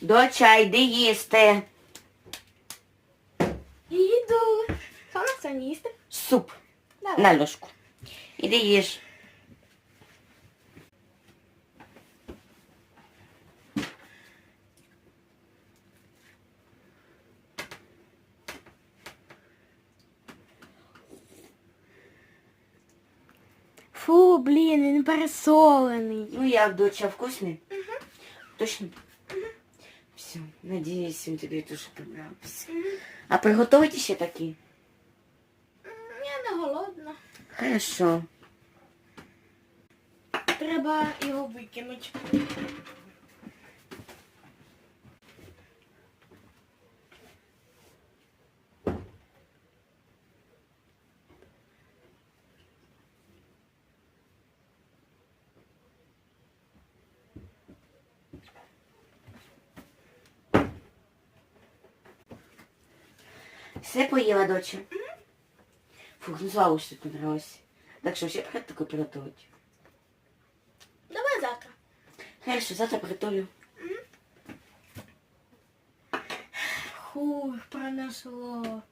Доча, йди їсти. Іду. Що на це їсти? Суп Давай. на ложку. Іди їж. Фу, блін, він пересолений. Ну як, доча, вкусний? Точно? Все, надіюсь, він тобі дуже понравився. А приготувати ще такі? Я не голодна. Хорошо. Треба його викинути. Все поїла, доча? Фух, ну слава, тут понравилось. Так що, ще таке приготувати? Давай завтра. Хорошо, завтра приготую. Фух, пронесло.